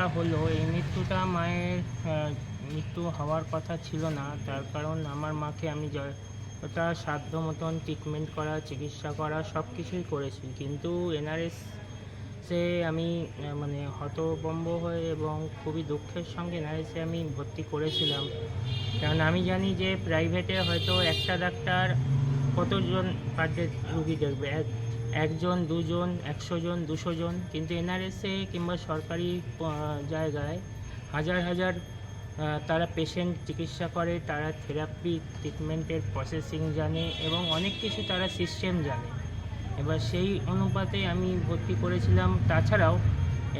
মৃত্যুটা হলো, এই মৃত্যুটা মায়ের মৃত্যু হওয়ার কথা ছিল না। তার কারণ আমার মাকে আমি যতটা সাধ্য মতন ট্রিটমেন্ট করা, চিকিৎসা করা সব কিছুই করেছি। কিন্তু এনআরএস সে আমি মানে হতবম্ব হয়ে এবং খুবই দুঃখের সঙ্গে এনআরএসে আমি ভর্তি করেছিলাম। কারণ আমি জানি যে প্রাইভেটে হয়তো একটা ডাক্তার কতজন পার রুগী দেখবে এক একজন, দুজন, একশো জন, দুশো জন, কিন্তু এনআরএসে কিংবা সরকারি জায়গায় হাজার হাজার তারা পেশেন্ট চিকিৎসা করে, তারা থেরাপি ট্রিটমেন্টের প্রসেসিং জানে এবং অনেক কিছু তারা সিস্টেম জানে। এবার সেই অনুপাতে আমি ভর্তি করেছিলাম। তাছাড়াও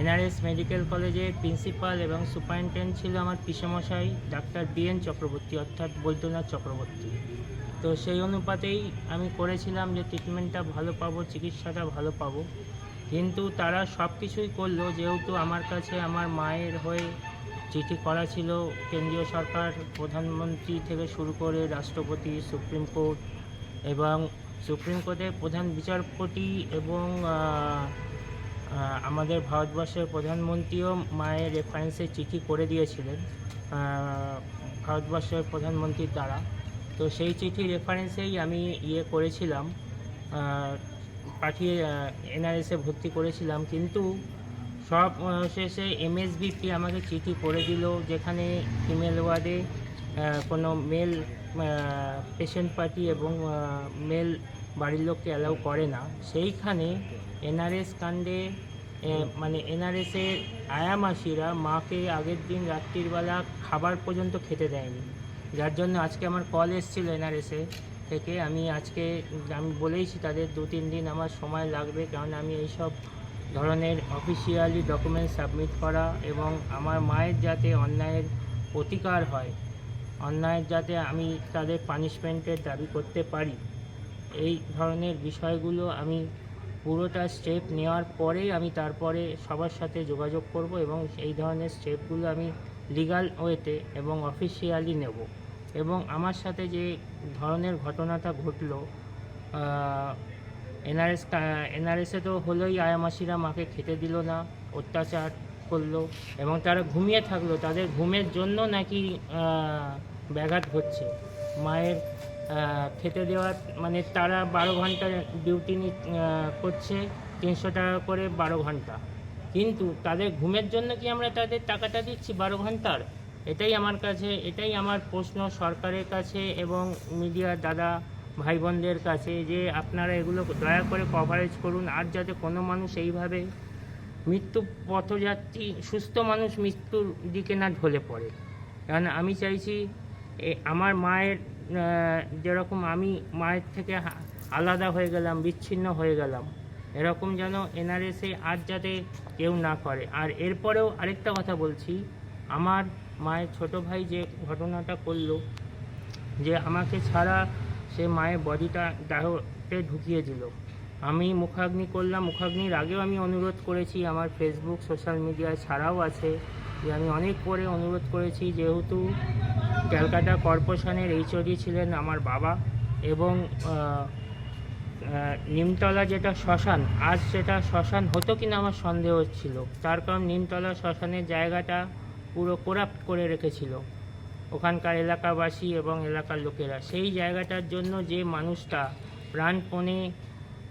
এনআরএস মেডিকেল কলেজের প্রিন্সিপাল এবং সুপারিনটেন্ডেন্ট ছিল আমার পিসমশাই, ডাক্তার বিএন চক্রবর্তী, অর্থাৎ বৈদ্যনাথ চক্রবর্তী। তো সেই অনুপাতেই আমি করেছিলাম যে ট্রিটমেন্টটা ভালো পাবো, চিকিৎসাটা ভালো পাবো। কিন্তু তারা সব কিছুই করল, যেহেতু আমার কাছে আমার মায়ের হয়ে চিঠি করা ছিল, কেন্দ্রীয় সরকার, প্রধানমন্ত্রী থেকে শুরু করে রাষ্ট্রপতি, সুপ্রিম কোর্ট এবং সুপ্রিম কোর্টের প্রধান বিচারপতি এবং আমাদের ভারতবর্ষের প্রধানমন্ত্রীও মায়ের রেফারেন্সে চিঠি করে দিয়েছিলেন ভারতবর্ষের প্রধানমন্ত্রীর দ্বারা। তো সেই চিঠি রেফারেন্সেই আমি ইয়ে করেছিলাম পাঠিয়ে এনআরএসে ভর্তি করেছিলাম। কিন্তু সব শেষে এমএসবিপি আমাকে চিঠি করে দিল, যেখানে ফিমেল ওয়ার্ডে কোনো মেল পেশেন্ট পার্টি এবং মেল বাড়ির লোককে অ্যালাউ করে না। সেইখানে এনআরএস কাণ্ডে মানে এনআরএসের আয়ামাসিরা মাকে আগের দিন রাত্রিবেলা খাবার পর্যন্ত খেতে দেয়নি। যার জন্য আজকে আমার কল এসেছিল এনআরএসে থেকে। আমি আজকে, আমি বলেইছি তাদের দু, তিন দিন আমার সময় লাগবে, কারণ আমি এইসব ধরনের অফিসিয়ালি ডকুমেন্ট সাবমিট করা এবং আমার মায়ের যাতে অন্যায়ের প্রতিকার হয়, অন্যায়ের যাতে আমি তাদের পানিশমেন্টের দাবি করতে পারি, এই ধরনের বিষয়গুলো আমি পুরোটা স্টেপ নেওয়ার পরেই আমি তারপরে সবার সাথে যোগাযোগ করব এবং এই ধরনের স্টেপগুলো আমি লিগাল ওয়েতে এবং অফিসিয়ালি নেব। এবং আমার সাথে যে ধরনের ঘটনাটা ঘটলো এনআরএস এনআরএসে তো হলোই আয়ামাসিরা মাকে খেতে দিল না, অত্যাচার করল এবং তারা ঘুমিয়ে থাকল। তাদের ঘুমের জন্য নাকি ব্যাঘাত হচ্ছে মায়ের খেতে দেওয়ার মানে তারা বারো ঘণ্টা ডিউটি করছে, তিনশো টাকা করে বারো ঘণ্টা। কিন্তু তাদের ঘুমের জন্য কি আমরা তাদের টাকাটা দিচ্ছি? বারো ঘণ্টার। এটাই আমার কাছে, এটাই আমার প্রশ্ন সরকারের কাছে এবং মিডিয়ার দাদা ভাই বোনদের কাছে যে আপনারা এগুলো দয়া করে কভারেজ করুন, আর যাতে কোনো মানুষ এইভাবে মৃত্যু পথযাত্রী, সুস্থ মানুষ মৃত্যুর দিকে না ঢলে পড়ে। কারণ আমি চাইছি আমার মায়ের যেরকম আমি মায়ের থেকে আলাদা হয়ে গেলাম, বিচ্ছিন্ন হয়ে গেলাম এরকম যেন এনআরএসে আর যাতে কেউ না করে। আর এরপরেও আরেকটা কথা বলছি, আমার মায়ের ছোট ভাই যে ঘটনাটা করল, যে আমাকে ছাড়া সে মায়ের বডিটা দেহতে ঢুকিয়ে দিল। আমি মুখাগ্নি করলাম, মুখাগ্নির আগেও আমি অনুরোধ করেছি, আমার ফেসবুক সোশ্যাল মিডিয়ায় ছাড়াও আছে, যে আমি অনেক করে অনুরোধ করেছি, যেহেতু ক্যালকাটা কর্পোরেশনের এইচওডি ছিলেন আমার বাবা এবং নিমতলা যেটা শ্মশান, আজ সেটা শ্মশান হতো কিনা আমার সন্দেহ হচ্ছিল তার কারণ নিমতলা শ্মশানের জায়গাটা পুরো কোরাপ্ট করে রেখেছিল। ওখানকার এলাকাবাসী এবং এলাকার লোকেরা। সেই জায়গাটার জন্য যে মানুষটা প্রাণপণে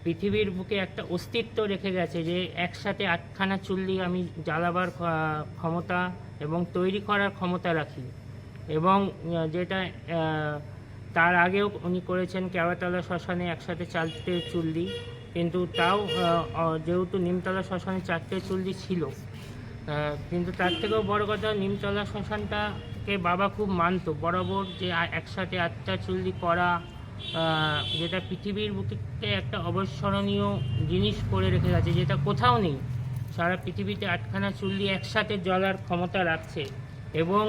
পৃথিবীর বুকে একটা অস্তিত্ব রেখে গেছে যে একসাথে আটখানা চুল্লি আমি জ্বালাবার ক্ষমতা এবং তৈরি করার ক্ষমতা রাখি এবং যেটা তার আগেও উনি করেছেন কেওয়াতলা শ্মশানে একসাথে চারটে চুল্লি। কিন্তু তাও যেহেতু নিমতলা শ্মশানে চারটে চুল্লি ছিল কিন্তু তার থেকেও বড় কথা নিমতলা শ্মশানটাকে বাবা খুব মানতো। বরাবর যে একসাথে আটটা চুল্লি করা যেটা পৃথিবীর বুকে একটা অবস্মরণীয় জিনিস করে রেখে গেছে, যেটা কোথাও নেই। সারা পৃথিবীতে আটখানা চুল্লি একসাথে জ্বলার ক্ষমতা রাখছে। এবং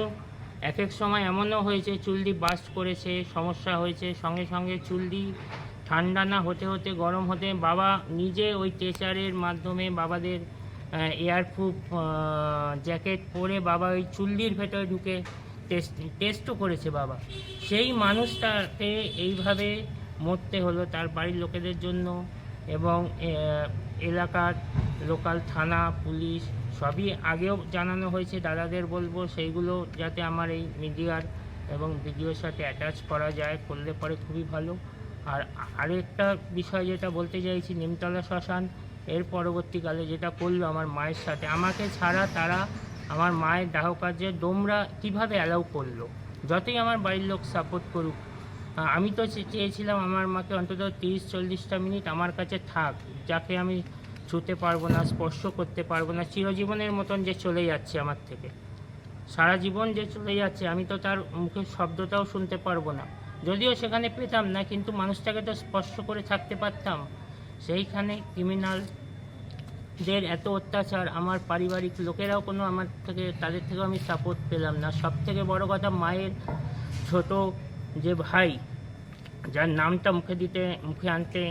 এক এক সময় এমনও হয়েছে চুলদি বাস্ট করেছে, সমস্যা হয়েছে, সঙ্গে সঙ্গে চুলদি ঠান্ডা না হতে হতে গরম হতে, বাবা নিজে ওই টেচারের মাধ্যমে বাবাদের এয়ারপ্রুফ জ্যাকেট পরে বাবা ওই চুল্লির ভেতরে ঢুকে টেস্ট টেস্টও করেছে বাবা। সেই মানুষটাকে এইভাবে মরতে হলো তার বাড়ির লোকেদের জন্য এবং এলাকার লোকাল থানা, পুলিশ সবই আগেও জানানো হয়েছে, দাদাদের বলব সেইগুলো যাতে আমার এই মিডিয়ার এবং ভিডিওর সাথে অ্যাটাচ করা যায়, করলে পরে খুবই ভালো। আর আরেকটা বিষয় যেটা বলতে চাইছি, নিমতলা শ্মশান, এর পরবর্তীকালে যেটা করল আমার মায়ের সাথে, আমাকে ছাড়া তারা আমার মায়ের দাহ কার্যে ডোমরা কীভাবে অ্যালাউ করল? যতই আমার বাড়ির লোক সাপোর্ট করুক আমি তো চেয়েছিলাম আমার মাকে অন্তত তিরিশ, চল্লিশটা মিনিট আমার কাছে থাক, যাকে আমি ছুতে পারব না, স্পর্শ করতে পারব না, চিরজীবনের মতন যে চলে যাচ্ছে আমার থেকে। সারা জীবন যে চলে যাচ্ছে, আমি তো তার মুখের শব্দটাও শুনতে পারব না। যদিও সেখানে পেতাম না, কিন্তু মানুষটাকে তো স্পর্শ করে থাকতে পারতাম। সেইখানে ক্রিমিনালদের এত অত্যাচার, আমার পারিবারিক লোকেরাও কোনো আমার থেকে, তাদের থেকেও আমি সাপোর্ট পেলাম না। সব থেকে বড় কথা মায়ের ছোট যে ভাই, যার নামটা মুখে দিতে, মুখে আনতে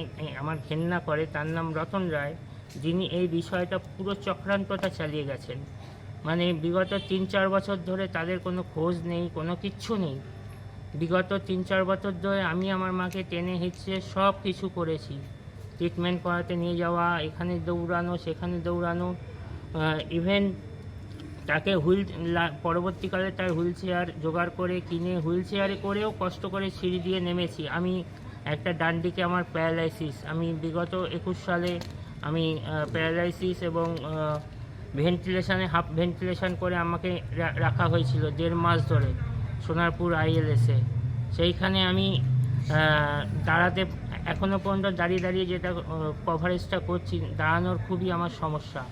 আমার ঘেন্না করে, তার নাম রতন রায়। যিনি এই বিষয়টা পুরো চক্রান্তটা চালিয়ে গেছেন। মানে বিগত তিন চার বছর ধরে তাদের কোনো খোঁজ নেই, কোনো কিচ্ছু নেই। বিগত তিন চার বছর ধরে আমি আমার মাকে টেনে হিচড়ে সব কিছু করেছি। ট্রিটমেন্ট করাতে নিয়ে যাওয়া, এখানে দৌড়ানো, সেখানে দৌড়ানো ইভেন তাকে হুইল পরবর্তীকালে তার হুইল চেয়ার জোগাড় করে কিনে হুইল চেয়ারে করেও কষ্ট করে সিঁড়ি দিয়ে নেমেছি। আমি একটা ডান্ডিকে আমার প্যারালাইসিস, আমি বিগত একুশ সালে আমি প্যারালাইসিস এবং ভেন্টিলেশানে হাফ ভেন্টিলেশান করে আমাকে রাখা হয়েছিল দেড় মাস ধরে সোনারপুর আইএলএসে সেইখানে আমি দাঁড়াতে এখনও পর্যন্ত দাঁড়িয়ে দাঁড়িয়ে যেটা কভারেজটা করছি, দাঁড়ানোর খুবই আমার সমস্যা।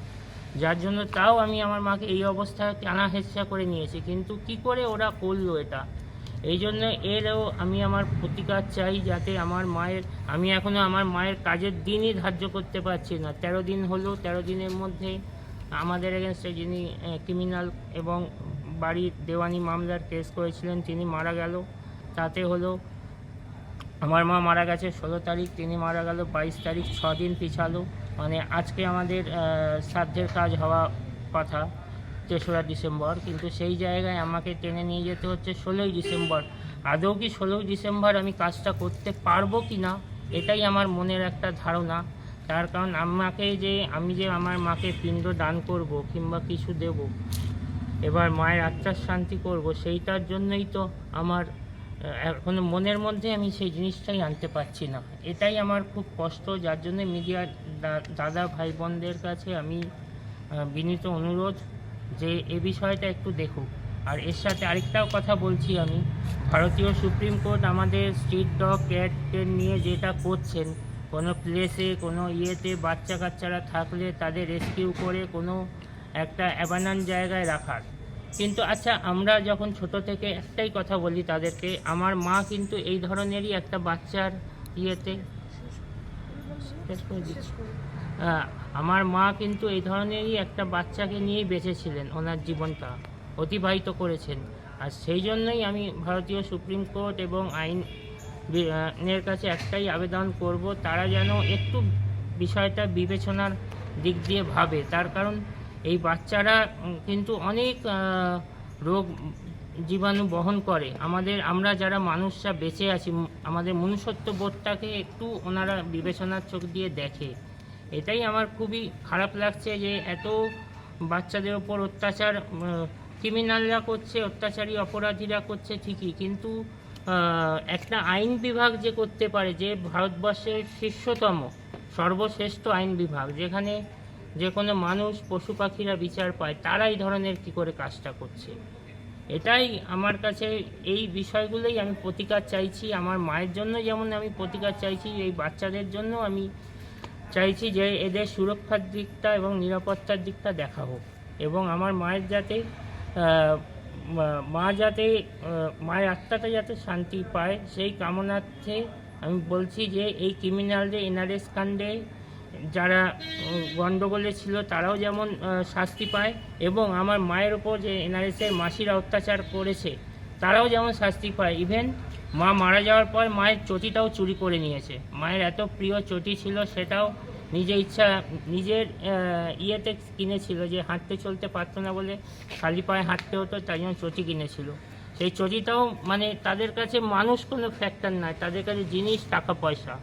যার জন্য তাও আমি আমার মাকে এই অবস্থায় টানা হেঁচড়া করে নিয়েছি। কিন্তু কি করে ওরা করল এটা? এই জন্য এরও আমি আমার প্রতিকার চাই যাতে আমার মায়ের, আমি এখনও আমার মায়ের কাজের দিনই ধার্য করতে পারছি না। তেরো দিন হলো, তেরো দিনের মধ্যে আমাদের এগেনস্টে যিনি ক্রিমিনাল এবং বাড়ির দেওয়ানি মামলার কেস করেছিলেন, তিনি মারা গেল। তাতে হলো আমার মা মারা গেছে ষোলো তারিখ, তিনি মারা গেল বাইশ তারিখ ছ দিন পিছালো। মানে আজকে আমাদের শ্রাদ্ধের কাজ হওয়া কথা। তেসরা ডিসেম্বর, কিন্তু সেই জায়গায় আমাকে টেনে নিয়ে যেতে হচ্ছে ষোলোই ডিসেম্বর। আদৌ কি ষোলোই ডিসেম্বর আমি কাজটা করতে পারব কি না, এটাই আমার মনের একটা ধারণা। তার কারণ আমাকে যে, আমি যে আমার মাকে পিণ্ড দান করব কিংবা কিছু দেব, এবার মায়ের আত্মার শান্তি করব, সেইটার জন্যই তো আমার এখন মনের মধ্যে আমি সেই জিনিসটাই আনতে পারছি না। এটাই আমার খুব কষ্ট, যার জন্য মিডিয়ার দাদা ভাই বোনদের কাছে আমি বিনীত অনুরোধ। যে এ বিষয়টা একটু দেখুক আর এর সাথে আরেকটাও কথা বলছি আমি। ভারতীয় সুপ্রিম কোর্ট আমাদের স্ট্রিট ডগ ক্যাটদের নিয়ে যেটা করছেন, কোনো প্লেসে কোনো ইয়েতে বাচ্চা কাচ্চারা থাকলে তাদের রেস্কিউ করে কোনো একটা অ্যাবানান জায়গায় রাখার। কিন্তু আচ্ছা আমরা যখন ছোট থেকে একটাই কথা বলি তাদেরকে, আমার মা কিন্তু এই ধরনেরই একটা বাচ্চার ইয়েতে আমার মা কিন্তু এই ধরনেরই একটা বাচ্চাকে নিয়েই বেঁচেছিলেন, ওনার জীবনটা অতিবাহিত করেছেন। আর সেই জন্যই আমি ভারতীয় সুপ্রিম কোর্ট এবং আইন এর কাছে একটাই আবেদন করব, তারা যেন একটু বিষয়টা বিবেচনার দিক দিয়ে ভাবে। তার কারণ এই বাচ্চারা কিন্তু অনেক রোগ জীবাণু বহন করে। আমাদের, আমরা যারা মানুষরা বেঁচে আছি আমাদের মনুষ্যত্ব বোধটাকে একটু ওনারা বিবেচনার চোখ দিয়ে দেখে। এটাই আমার খুবই খারাপ লাগছে যে এত বাচ্চাদের ওপর অত্যাচার ক্রিমিনালরা করছে, অত্যাচারী অপরাধীরা করছে ঠিকই, কিন্তু একটা আইন বিভাগ যে করতে পারে, যে ভারতবর্ষের শীর্ষতম, সর্বশ্রেষ্ঠ আইন বিভাগ, যেখানে যে কোনো মানুষ, পশু পাখিরা বিচার পায় তারা এই ধরনের কি করে কাজটা করছে। এটাই আমার কাছে এই বিষয়গুলোই আমি প্রতিকার চাইছি, আমার মায়ের জন্য যেমন আমি প্রতিকার চাইছি, এই বাচ্চাদের জন্য আমি চাইছি যে এদের সুরক্ষার দিকটা এবং নিরাপত্তার দিকটা দেখা হোক এবং আমার মায়ের যাতে মা- যাতে মায়ের আত্মাটা যাতে শান্তি পায়, সেই কামনার্থে আমি বলছি যে এই ক্রিমিনালদের এনআরএস কাণ্ডে যারা গণ্ডগোলে ছিল তারাও যেমন শাস্তি পায় এবং আমার মায়ের ওপর যে এনআরএসের মাসিরা অত্যাচার করেছে তারাও যেমন শাস্তি পায়। ইভেন মা মারা যাওয়ার পর মায়ের চটিটাও চুরি করে নিয়েছে। মায়ের এত প্রিয় চটি ছিল, সেটাও নিজে ইচ্ছা, নিজের ইয়েতে কিনেছিল যে হাঁটতে চলতে পারতো না বলে খালি পায়ে হাঁটতে হতো, তাই জন্য চটি কিনেছিল। সেই চটিটাও মানে তাদের কাছে মানুষ কোনো ফ্যাক্টর নয় তাদের কাছে জিনিস, টাকা, পয়সা।